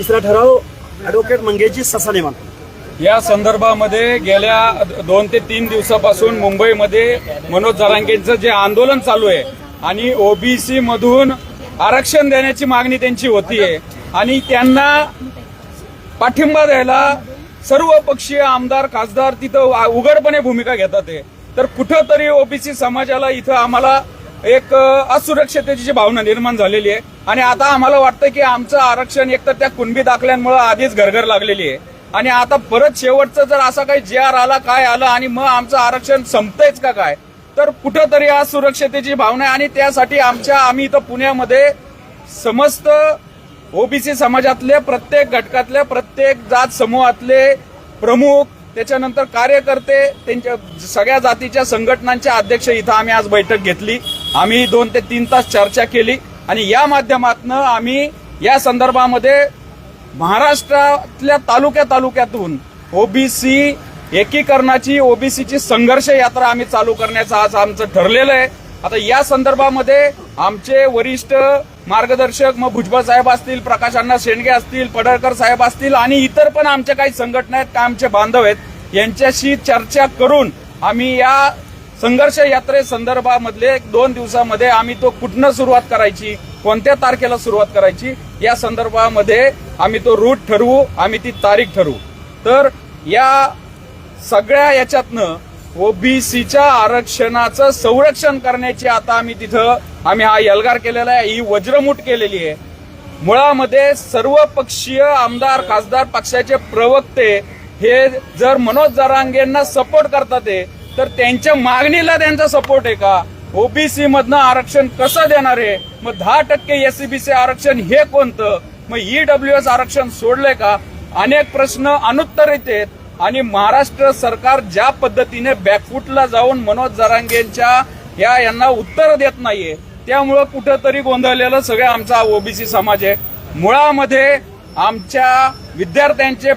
तिसरा ठराव ॲडव्होकेट मंगेशजी ससाने मानतो. या संदर्भामध्ये गेल्या दोन ते तीन दिवसापासून मुंबईमध्ये मनोज जरांगेंचं जे आंदोलन चालू आहे आणि ओबीसी मधून आरक्षण देण्याची मागणी त्यांची होतीये आणि त्यांना पाठिंबा द्यायला सर्व पक्षीय आमदार खासदार तिथं उघडपणे भूमिका घेतात तर कुठंतरी ओबीसी समाजाला इथं आम्हाला एक असुरक्षतेची जी भावना निर्माण झालेली आहे. आणि आता आम्हाला वाटतं की आमचं आरक्षण एकतर त्या कुणबी दाखल्यांमुळे आधीच घरघर लागलेली आहे. आणि आता परत शेवटचं जर असा काही जे आर आला काय आलं आणि मग आमचं आरक्षण संपतंयच का काय? तर कुठंतरी असुरक्षतेची भावना आहे आणि त्यासाठी आमच्या आम्ही इथं पुण्यामध्ये समस्त ओबीसी समाजातले प्रत्येक घटकातले प्रत्येक जात समूहातले प्रमुख त्याच्यानंतर कार्यकर्ते त्यांच्या सगळ्या जातीच्या संघटनांच्या अध्यक्ष इथं आम्ही आज बैठक घेतली. आम्ही दोन ते तीन तास चर्चा केली. आणि या माध्यमातून आम्ही या संदर्भामध्ये महाराष्ट्रातल्या तालुक्या तालुक्यातून ओबीसी एकीकरणाची ओबीसीची संघर्ष यात्रा आम्ही चालू करण्याचं आज आमचं ठरलेलं आहे. आता या संदर्भामध्ये आमचे वरिष्ठ मार्गदर्शक मग भुजबळ साहेब असतील प्रकाश अण्णा शेंडगे असतील पडळकर साहेब असतील आणि इतर पण आमच्या काही संघटना आहेत का आमचे बांधव आहेत यांच्याशी चर्चा करून आम्ही या संघर्ष यात्रे संदर्भामधले दोन दिवसामध्ये आम्ही तो कुठनं सुरुवात करायची कोणत्या तारखेला सुरुवात करायची या संदर्भामध्ये आम्ही तो रूट ठरवू आम्ही ती तारीख ठरवू. तर या सगळ्या याच्यातनं ओबीसीच्या आरक्षणाचं संरक्षण करण्याची आता आम्ही तिथं आम्ही हा यलगार केलेला आहे ही वज्रमूठ केलेली आहे. मुळामध्ये सर्व पक्षीय आमदार खासदार पक्षाचे प्रवक्ते हे जर मनोज जरांगेंना सपोर्ट करतात आहे, तर त्यांच्या मागणीला त्यांचा सपोर्ट आहे का? ओबीसी मधनं आरक्षण कसं देणार आहे मग दहा टक्के एससीबीसी आरक्षण हे कोणतं? मग ईडब्ल्यू एस आरक्षण सोडलंय का? अनेक प्रश्न अनुत्तरित आहेत. आणि महाराष्ट्र सरकार ज्या पद्धतीने बॅकफूटला जाऊन मनोज जरांगेंच्या या यांना उत्तर देत नाहीये त्यामुळं कुठंतरी गोंधळलेलं सगळं आमचा ओबीसी समाज आहे. मुळामध्ये आमच्या विद्यार्थ्यांचे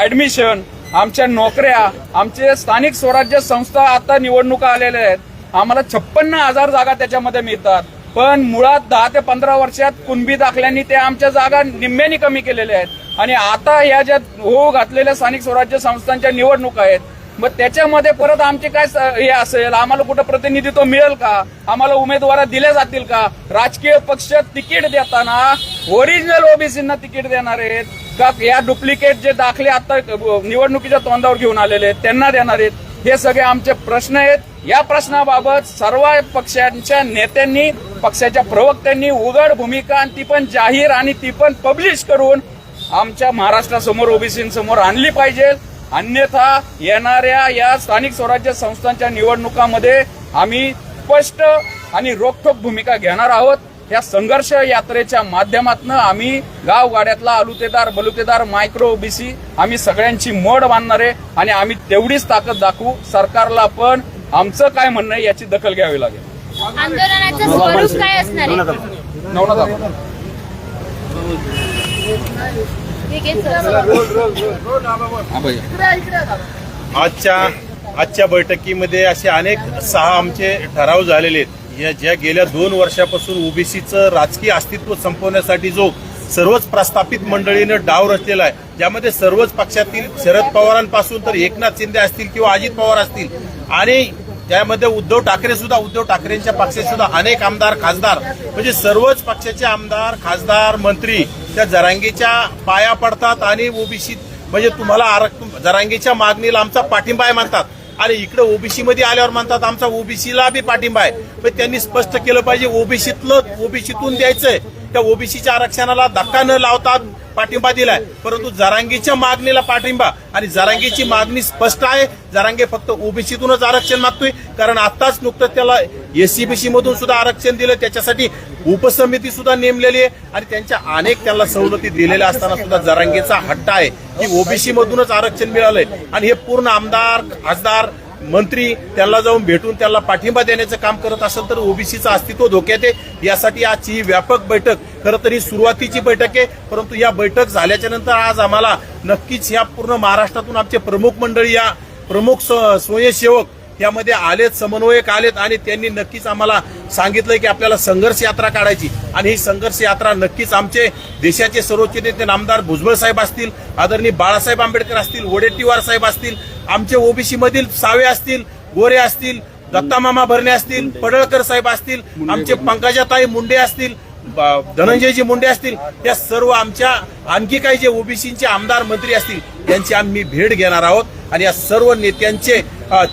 ऍडमिशन आमच्या नोकऱ्या आमचे स्थानिक स्वराज्य संस्था आता निवडणुका आलेल्या आहेत. आम्हाला छप्पन्न हजार जागा त्याच्यामध्ये मिळतात. पण मुळात दहा ते पंधरा वर्षात कुणबी दाखल्यांनी ते आमच्या जागा निम्म्यानी कमी केलेल्या आहेत. आणि आता या ज्या हो घातलेल्या स्थानिक स्वराज्य संस्थांच्या निवडणुका आहेत मग त्याच्यामध्ये परत आमचे काय हे असेल आम्हाला कुठं प्रतिनिधित्व मिळेल का? आम्हाला उमेदवार दिल्या जातील का? राजकीय पक्ष तिकीट देताना ओरिजिनल ओबीसींना तिकीट देणार आहेत का? या डुप्लिकेट जे दाखले आता निवडणुकीच्या तोंडावर घेऊन आलेले आहेत त्यांना देणार आहेत? हे सगळे आमचे प्रश्न आहेत. या प्रश्नाबाबत सर्व पक्षांच्या नेत्यांनी पक्षाच्या प्रवक्त्यांनी उघड भूमिका आणि ती पण जाहीर आणि ती पण पब्लिश करून आमच्या महाराष्ट्रासमोर ओबीसींसमोर आणली पाहिजे. अन्यथा येणाऱ्या या स्थानिक स्वराज्य संस्थांच्या निवडणुकामध्ये आम्ही स्पष्ट आणि रोखठोक भूमिका घेणार आहोत. या संघर्ष यात्रेच्या माध्यमातून आम्ही गावगाड्यातला अलुतेदार बलुतेदार मायक्रो ओबीसी आम्ही सगळ्यांची मोड बांधणार आहे आणि आम्ही तेवढीच ताकद दाखवू. सरकारला पण आमचं काय म्हणणं याची दखल घ्यावी लागेल. आंदोलनाचं स्वरूप काय असणार आहे? आजच्या आजच्या बैठकीमध्ये असे अनेक सहा आमचे ठराव झालेले आहेत. या ज्या गेल्या दोन वर्षापासून ओबीसीचं राजकीय अस्तित्व संपवण्यासाठी जो सर्वच प्रस्थापित मंडळीनं डाव रचलेला आहे ज्यामध्ये सर्वच पक्षातील शरद पवारांपासून तर एकनाथ शिंदे असतील किंवा अजित पवार असतील आणि त्यामध्ये उद्धव ठाकरे सुद्धा उद्धव ठाकरेंच्या पक्षाचे सुद्धा अनेक आमदार खासदार म्हणजे सर्वच पक्षाचे आमदार खासदार मंत्री त्या जरांगीच्या पाया पडतात आणि ओबीसी म्हणजे तुम्हाला आरक्षण जरांगीच्या मागणीला आमचा पाठिंबा आहे म्हणतात. आणि इकडे ओबीसी मध्ये आल्यावर म्हणतात आमचा ओबीसीला बी पाठिंबा आहे. पण त्यांनी स्पष्ट केलं पाहिजे ओबीसीतलं ओबीसीतून द्यायचंय. त्या ओबीसीच्या आरक्षणाला धक्का न लावतात पाठिंबा दिलाय. परंतु जरांगीच्या मागणीला पाठिंबा आणि जरांगीची मागणी स्पष्ट आहे. जरांगे फक्त ओबीसीतूनच आरक्षण मागतोय. कारण आताच नुकतंच त्याला एससीबीसी मधून सुद्धा आरक्षण दिलं. त्याच्यासाठी उपसमिती सुद्धा नेमलेली आहे. आणि त्यांच्या अनेक त्याला सवलती दिलेल्या असताना सुद्धा जरांगेचा हट्ट आहे. की ओबीसी मधूनच आरक्षण मिळालंय. आणि हे पूर्ण आमदार खासदार मंत्री त्यांना जाऊन भेटून त्यांना पाठिंबा देण्याचं काम करत असेल तर ओबीसीचं अस्तित्व धोक्यात आहे. यासाठी आजची ही व्यापक बैठक खरं तर ही सुरुवातीची बैठक आहे. परंतु या बैठक झाल्याच्यानंतर आज आम्हाला नक्कीच या पूर्ण महाराष्ट्रातून आमचे प्रमुख मंडळी या प्रमुख स्व- स्वयंसेवक यामध्ये आलेत समन्वयक आलेत आणि त्यांनी नक्कीच आम्हाला सांगितलं की आपल्याला संघर्ष यात्रा काढायची. आणि ही संघर्ष यात्रा नक्कीच आमचे देशाचे सर्वोच्च नेते नामदार भुजबळ साहेब असतील आदरणीय बाळासाहेब आंबेडकर असतील वडेट्टीवार साहेब असतील आमचे ओबीसी मधील सावे असतील गोरे असतील दत्ता मामा भरणे असतील पडळकर साहेब असतील आमचे पंकजाताई मुंडे असतील धनंजयजी मुंडे असतील या सर्व आमच्या आणखी काही जे ओबीसीचे आमदार मंत्री असतील त्यांची आम्ही भेट घेणार आहोत. आणि या सर्व नेत्यांचे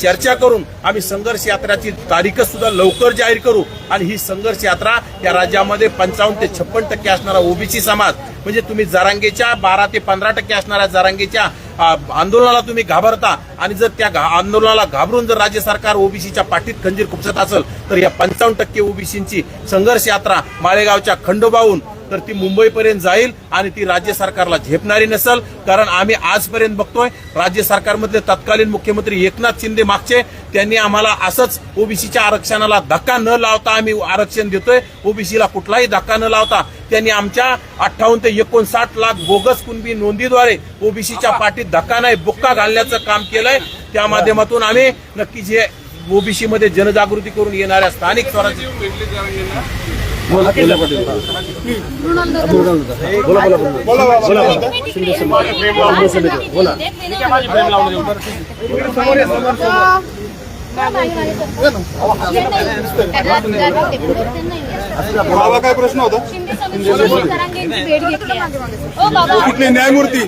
चर्चा करून आम्ही संघर्ष यात्राची तारीख सुद्धा लवकर जाहीर करू. आणि ही संघर्ष यात्रा या राज्यामध्ये पंचावन्न ते छप्पन टक्के असणारा ओबीसी समाज म्हणजे तुम्ही जरांगेच्या बारा ते पंधरा टक्के असणाऱ्या जारांगेच्या आंदोलनाला तुम्ही घाबरता. आणि जर त्या घा- आंदोलनाला घाबरून जर राज्य सरकार ओबीसीच्या पाठीत खंजीर खुपसत असेल तर या पंचावन्न टक्के ओबीसींची संघर्ष यात्रा माळेगावच्या खंडोबाहून तर ती मुंबईपर्यंत जाईल आणि ती राज्य सरकारला झेपणारी नसेल. कारण आम्ही आजपर्यंत बघतोय राज्य सरकारमधले तत्कालीन मुख्यमंत्री एकनाथ शिंदे मागचे. त्यांनी आम्हाला असंच ओबीसीच्या आरक्षणाला धक्का न लावता आम्ही आरक्षण देतोय. ओबीसीला कुठलाही धक्का न लावता त्यांनी आमच्या अठ्ठावन्न ते एकोणसाठ लाख बोगस कुणबी नोंदीद्वारे ओबीसीच्या पाठीत धक्का नाही बुक्का घालण्याचं काम केलंय. त्या माध्यमातून आम्ही नक्कीच हे ओबीसी मध्ये जनजागृती करून येणाऱ्या स्थानिक स्वराज्य बाबा काय प्रश्न होता? कुठली न्यायमूर्ती?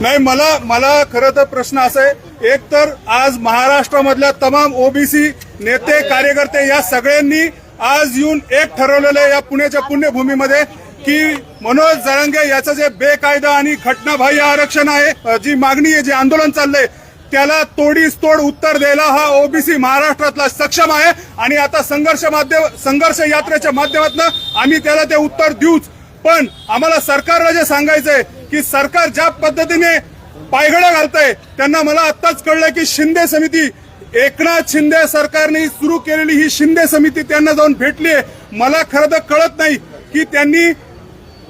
नाही मला मला खरं तर प्रश्न असा आहे एक तर आज महाराष्ट्रामधल्या तमाम ओबीसी नेते कार्यकर्ते या सगळ्यांनी आज येऊन एक ठरवलेलं आहे या पुण्याच्या पुण्यभूमीमध्ये की मनोज जरांगे याचं जे बेकायदा आणि घटनाबाह्य आरक्षण आहे जी मागणी आहे जे आंदोलन चाललंय त्याला तोडीस तोड उत्तर द्यायला हा ओबीसी महाराष्ट्रातला सक्षम आहे. आणि आता संघर्ष माध्यम संघर्ष यात्रेच्या माध्यमातून आम्ही त्याला ते उत्तर देऊच. पण आम्हाला सरकारला जे सांगायचंय की सरकार ज्या पद्धतीने पायघड्या घालतंय त्यांना मला आत्ताच कळलं की शिंदे समिती एकनाथ शिंदे सरकारने सुरू केलेली ही शिंदे समिती त्यांना जाऊन भेटली आहे. मला खरं तर कळत नाही की त्यांनी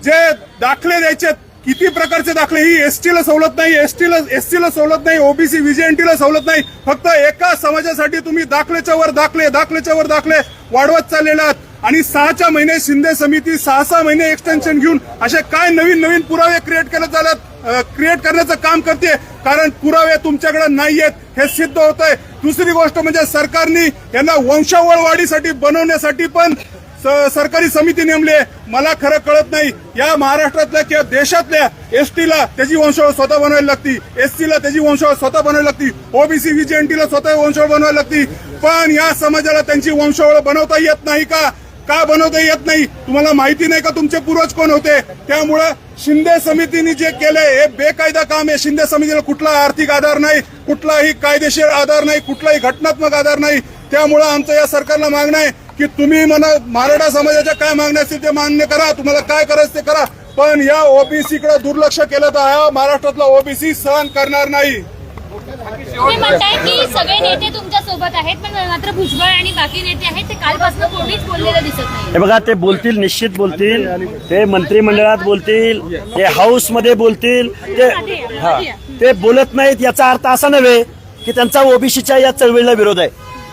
जे दाखले द्यायचे किती प्रकारचे दाखले ही एसटीला सवलत नाही एसटीला एसटीला सवलत नाही ओबीसी व्हीजेएनटीला सवलत नाही. फक्त एका समाजासाठी तुम्ही दाखलेच्या वर दाखले दाखलेच्या वर दाखले वाढवत चाललेले आहात. आणि सहाच्या महिने शिंदे समिती सहा सहा महिने एक्सटेन्शन घेऊन असे काय नवीन नवीन पुरावे क्रिएट केले चालत क्रिएट करण्याचं काम करते. कारण पुरावे तुमच्याकडे नाहीयेत. हे सिद्ध होत आहे दुसरी गोष्ट म्हणजे सरकारने यांना वंशावळ वाढीसाठी बनवण्यासाठी पण स- सरकारी समिती नेमली आहे. मला खरं कळत नाही. या महाराष्ट्रातल्या किंवा देशातल्या एसटीला त्याची वंशावळ स्वतः बनवायला लागती. एससीला त्याची वंशावळ स्वतः बनवायला लागती. ओबीसी व्हीजेएनटीला स्वतः वंशावळ बनवायला लागती. पण या समाजाला त्यांची वंशावळ बनवता येत नाही का? का बनवता येत नाही? तुम्हाला माहिती नाही का तुमचे पूर्वज कोण होते? त्यामुळं शिंदे समितीने जे केलंय हे बेकायदा काम आहे. शिंदे समितीला कुठला आर्थिक आधार नाही कुठलाही कायदेशीर आधार नाही कुठलाही घटनात्मक आधार नाही. त्यामुळं आमचं या सरकारला मागणं आहे की तुम्ही म्हणा मराठा समाजाच्या काय मागण्या असतील ते मान्य करा तुम्हाला काय करायचं ते करा. पण या ओबीसीकडे दुर्लक्ष केलं तर हा महाराष्ट्रातला ओबीसी सहन करणार नाही. तुम्ही म्हणताय की सगळे नेते तुमच्यासोबत आहेत पण मात्र भुजबळ आणि बाकी नेते आहेत ते कालपासून कोणीच बोललेलं दिसत नाही. हे बघा ते बोलतील निश्चित बोलतील. ते मंत्रिमंडळात बोलतील ते हाऊसमध्ये बोलतील ते हा. ते बोलत नाहीत याचा अर्थ असा नव्हे की त्यांचा ओबीसीच्या या चळवळीला विरोध आहे.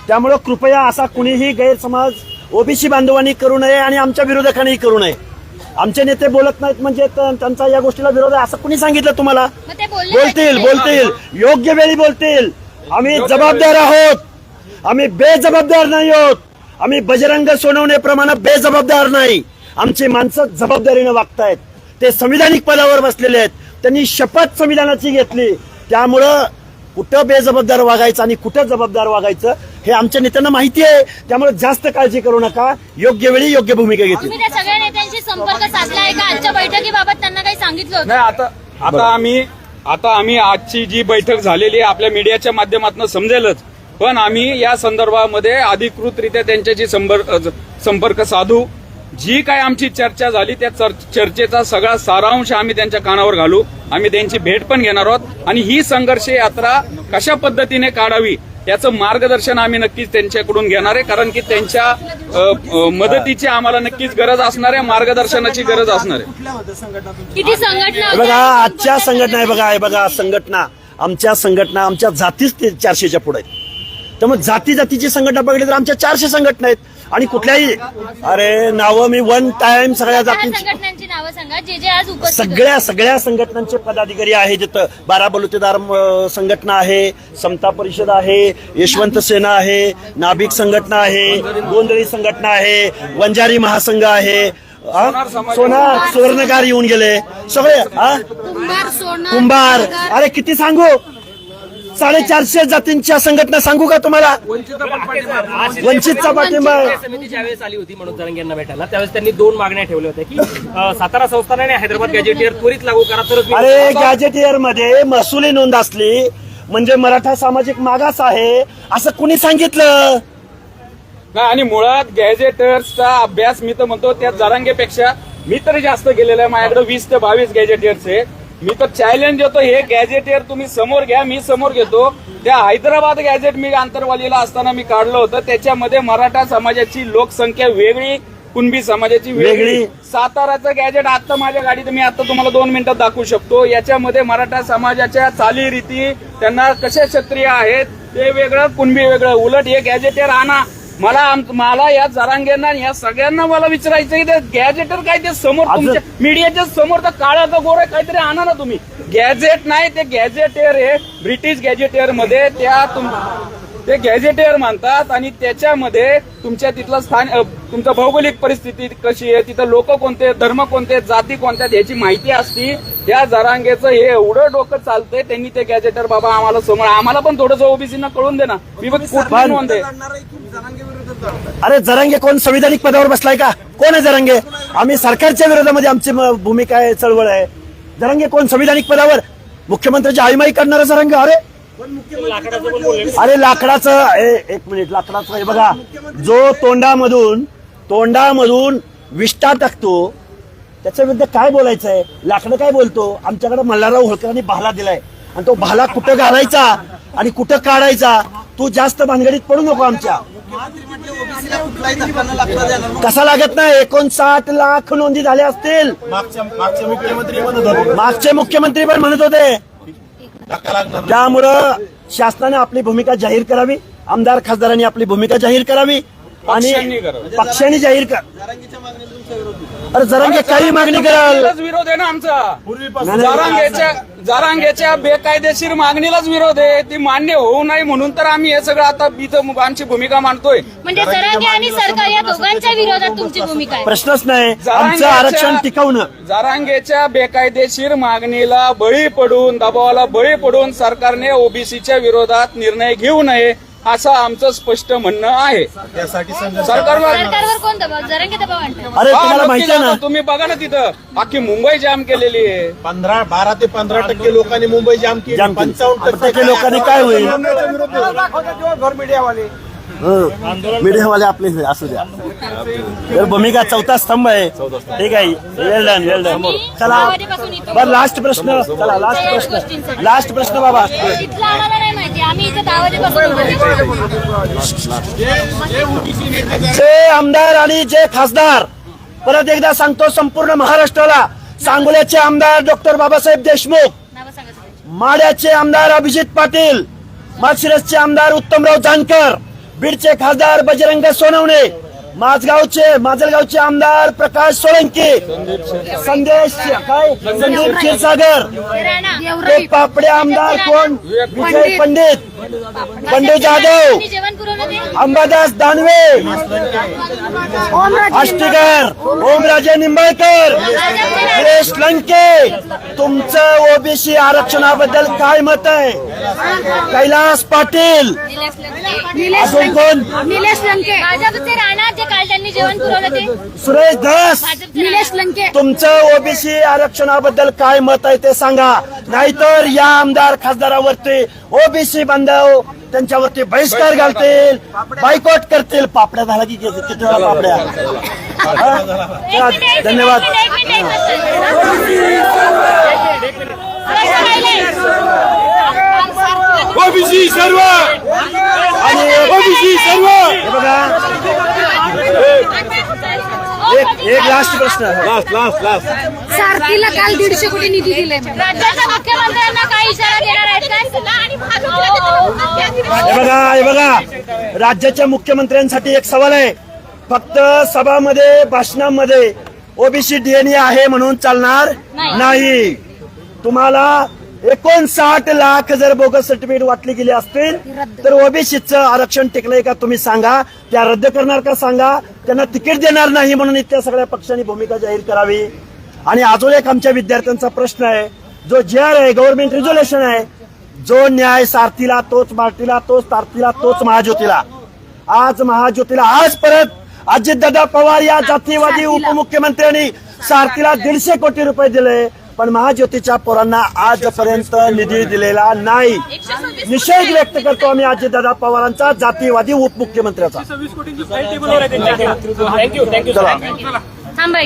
त्यामुळं कृपया असा कुणीही गैरसमज ओबीसी बांधवांनी करू नये आणि आमच्या विरोधकांनीही करू नये. आमचे नेते बोलत नाहीत म्हणजे त्यांचा या गोष्टीला विरोध आहे असं कुणी सांगितलं तुम्हाला? बोलतील. बोलतील. योग्य वेळी बोलतील. आम्ही जबाबदार आहोत. आम्ही बेजबाबदार नाही आहोत. आम्ही बजरंग सोनवण्याप्रमाणे बेजबाबदार नाही. आमची माणसं जबाबदारीनं वागतायत. ते संविधानिक पदावर बसलेले आहेत. त्यांनी शपथ संविधानाची घेतली. त्यामुळं कुठं बेजबाबदार वागायचं आणि कुठं जबाबदार वागायचं हे आमच्या नेत्यांना माहिती आहे. त्यामुळे जास्त काळजी करू नका. योग्य वेळी योग्य भूमिका घेतली. त्या सगळ्या नेत्यांशी संपर्क साधला आहे का? आजच्या बैठकीबाबत त्यांना काही सांगितलं होतं. नाही आता आता आम्ही आता आम्ही आजची जी बैठक झालेली आहे आपल्या मीडियाच्या माध्यमातून समजेलच. पण आम्ही या संदर्भामध्ये अधिकृतरित्या त्यांच्याशी संपर्क साधू. जी काय आमची चर्चा झाली त्या चर- चर्चेचा सगळा सारांश आम्ही त्यांच्या कानावर घालू. आम्ही त्यांची भेट पण घेणार आहोत. आणि ही संघर्ष यात्रा कशा पद्धतीने काढावी याचं मार्गदर्शन आम्ही नक्कीच त्यांच्याकडून घेणार आहे. कारण की त्यांच्या मदतीची आम्हाला नक्कीच गरज असणार आहे मार्गदर्शनाची गरज असणार आहे. किती संघटना बघा आजच्या संघटना आहे बघा हे बघा संघटना. आमच्या संघटना आमच्या जातीच ते चारशेच्या पुढे आहेत. त्यामुळे जाती जातीची संघटना बघितली तर आमच्या चारशे संघटना आहेत. आणि कुठल्याही अरे नावं मी वन टाइम सगळ्या जातींची संघटनांची नावं सांगा जे जे आज उपस्थित होते. सगळ्या सगळ्या संघटनांचे पदाधिकारी आहेत तिथं बारा बलुतेदार अं, संघटना आहे समता परिषद आहे यशवंत सेना आहे नाभिक संघटना आहे गोंधळी संघटना आहे वंजारी महासंघ आहे. आ? सोनार सुवर्णकार येऊन गेले. सगळे सोना कुंभार. अरे किती सांगू? साडेचारशे जातींच्या संघटना सांगू का तुम्हाला? वंचितचा पाठिंबा. समिती ज्यावेळेस आली होती मनोज जरांगे यांना भेटायला त्यावेळेस त्यांनी दोन मागण्या ठेवल्या होत्या की अ, सातारा संस्थान आणि हैदराबाद गॅजेटियर त्वरित लागू करा तरच मी- अरे गॅजेटियरमध्ये महसुली नोंद असली म्हणजे मराठा सामाजिक मागास आहे असं कुणी सांगितलं? नाही आणि मुळात गॅजेटर्सचा अभ्यास मी तर म्हणतो त्या जरांगेपेक्षा मी तरी जास्त गेलेला आहे. माझ्याकडे वीस ते बावीस गॅजेटियर्स आहे मी तर चॅलेंज देतो हे गॅजेटियर तुम्ही समोर घ्या मी समोर घेतो. त्या हैदराबाद गॅजेट मी आंतरवालीला असताना मी काढलं होतं. त्याच्यामध्ये मराठा समाजाची लोकसंख्या वेगळी कुणबी समाजाची वेगळी. साताराचं गॅजेट आता माझ्या गाडीत मी आता तुम्हाला दोन मिनिटात दाखवू शकतो. याच्यामध्ये मराठा समाजाच्या चालीरीती त्यांना कसे क्षत्रिय आहेत ते वेगळं कुणबी वेगळं. उलट हे गॅजेटर आणा. मला आम- मला या जरांगेंना आणि या सगळ्यांना मला विचारायचं की ते गॅजेटर काय ते समोर आज- तुमच्या मीडियाच्या समोर तर काळाचं गोर आहे काहीतरी आणा ना तुम्ही. गॅजेट नाही ते गॅजेटेर आहे. ब्रिटिश गॅजेटेअरमध्ये त्या तुम ते गॅजेटेअर मानतात आणि त्याच्यामध्ये तुमच्या तिथलं स्थान तुमचं भौगोलिक परिस्थिती कशी आहे तिथं लोक कोणते धर्म कोणते जाती कोणत्या याची माहिती असती. त्या जरांगेचं हे एवढं डोकं चालतंय त्यांनी ते गॅजेटर बाबा आम्हाला समोर आम्हाला पण थोडंसं ओबीसीना कळून दे ना. मी पण- अरे जरांगे कोण संविधानिक पदावर बसलाय का? कोण आहे जरांगे? आम्ही सरकारच्या विरोधामध्ये आमची भूमिका आहे चळवळ आहे. जरांगे कोण संविधानिक पदावर? मुख्यमंत्र्याची आईमाई करणारा जरांगे अरे! अरे लाकडाचं ए, एक मिनिट लाकडाचं हे बघा. जो तोंडामधून तोंडामधून विष्ठा टाकतो त्याच्या विरुद्ध काय बोलायचं आहे लाकडं काय बोलतो? आमच्याकडे मल्हारराव होळकरांनी भाला दिलाय. आणि तो भाला कुठं घालायचा? आणि कुठं काढायचा? तू जास्त भानगडीत पडू नको आमच्या. कसा लागत नाही? एकोणसाठ लाख नोंदी झाल्या असतील. मागच्या मागच्या मुख्यमंत्री म्हणत होते मागचे मुख्यमंत्री पण म्हणत होते. त्यामुळं शासनाने आपली भूमिका जाहीर करावी आमदार खासदारांनी आपली भूमिका जाहीर करावी. आणि पक्षांनी. पक्षांनी जाहीर कर. अरे जरांगे काही मागणी कराल. विरोध आहे ना आमचा. नाही, नाही. जारांगेच्या जारांगेच्या बेकायदेशीर मागणीलाच विरोध आहे. ती मान्य होऊ नये म्हणून तर आम्ही हे सगळं आता इथं आमची भूमिका मांडतोय. म्हणजे जरांगे आणि सरकार या दोघांच्या विरोधात तुमची भूमिका प्रश्नच नाही. आमचं आरक्षण टिकवणं. जारांगेच्या बेकायदेशीर मागणीला बळी पडून दबावाला बळी पडून सरकारने ओबीसीच्या विरोधात निर्णय घेऊ नये. असं आमचं स्पष्ट म्हणणं आहे. संघर्ष सरकारवर सरकारवर कोण दबाव? जरांगे दबाव आणतात. अरे हा, तुम्हाला नक्की माहिती आहे ना? जातो. तुम्ही बघा ना तिथं. अख्खी मुंबई जाम केलेली आहे. पंधरा बारा ते पंधरा टक्के लोकांनी मुंबई जाम केली. जाम केली. पंचावन्न टक्के लोकांनी काय होईल? मीडियावाले? मीडियावाले आपले हे, असू द्या. तर भूमिका चौथा स्तंभ आहे. ठीक आहे. वेल डन वेल डन चला. बर लास्ट प्रश्न. चला लास्ट प्रश्न. लास्ट प्रश्न बाबा. तिथलं आम्हाला नाही माहिती आम्ही इथं दहा वाजेपासून उभे आहोत. जे आमदार आणि जे खासदार परत एकदा सांगतो संपूर्ण महाराष्ट्राला सांगोल्याचे आमदार डॉक्टर बाबासाहेब देशमुख. माड्याचे आमदार अभिजित पाटील माळशिरसचे आमदार उत्तमराव जानकर बीडचे खासदार बजरंग सोनवणे माझगावचे माजलगावचे आमदार प्रकाश सोळंके. संदेश काय? संदीप क्षीरसागर. ते पापडे आमदार कोण? विजय पंडित. पंडित जाधव. अंबादास दानवे. आष्टीकर. ओमराजे निंबाळकर. सुरेश लंके. तुमचं ओबीसी आरक्षणाबद्दल काय मत आहे? कैलास पाटील. अजून कोण? निलेश लंके. काल त्यांनी जेवण पुरवलं ते? सुरेश धस भाजपचे निलेश लंके. तुमचं ओबीसी आरक्षणाबद्दल काय मत आहे ते सांगा. नाहीतर या आमदार खासदारावरती ओबीसी बांधव त्यांच्यावरती बहिष्कार घालतील बायकॉट करतील. पापड्या झाला की किती पापड्या? हा? धन्यवाद. ओबीसी सर्व! आणि ओबीसी सर्व! हे एक एक लास्ट प्रश्न लास्ट लास्ट लास्ट सारथीला काल दीडशे कोटी निधी दिलाय मॅडम. राज्याच्या मुख्यमंत्र्यांना काय इशारा देणार आहेत का? हे बघा हे बघा. राज्याच्या मुख्यमंत्र्यांसाठी एक सवाल आहे. फक्त सभामध्ये भाषणामध्ये ओबीसी डीएनए आहे म्हणून चालणार नाही. तुम्हाला एकोणसाठ लाख जर बोगस सर्टिफिकेट वाटली गेली असतील तर ओबीसीचं आरक्षण टिकलंय का तुम्ही सांगा. त्या रद्द करणार का सांगा. त्यांना तिकीट देणार नाही म्हणून इथल्या सगळ्या पक्षांनी भूमिका जाहीर करावी. आणि अजून एक आमच्या विद्यार्थ्यांचा प्रश्न आहे. जो जे आर आहे गव्हर्नमेंट रिझोल्युशन आहे जो न्याय सारथीला तोच मारतीला तोच तारतीला तोच महाज्योतीला. आज महाज्योतीला आज परत अजितदादा पवार या जातीवादी उपमुख्यमंत्र्यांनी सारथीला दीडशे कोटी रुपये दिले. पण महाज्योतीच्या पोरांना आजपर्यंत निधी दिलेला नाही. निषेध व्यक्त करतो आम्ही अजितदादा पवारांचा जातीवादी उपमुख्यमंत्र्याचा. थँक्यू थँक्यू चला. थांबा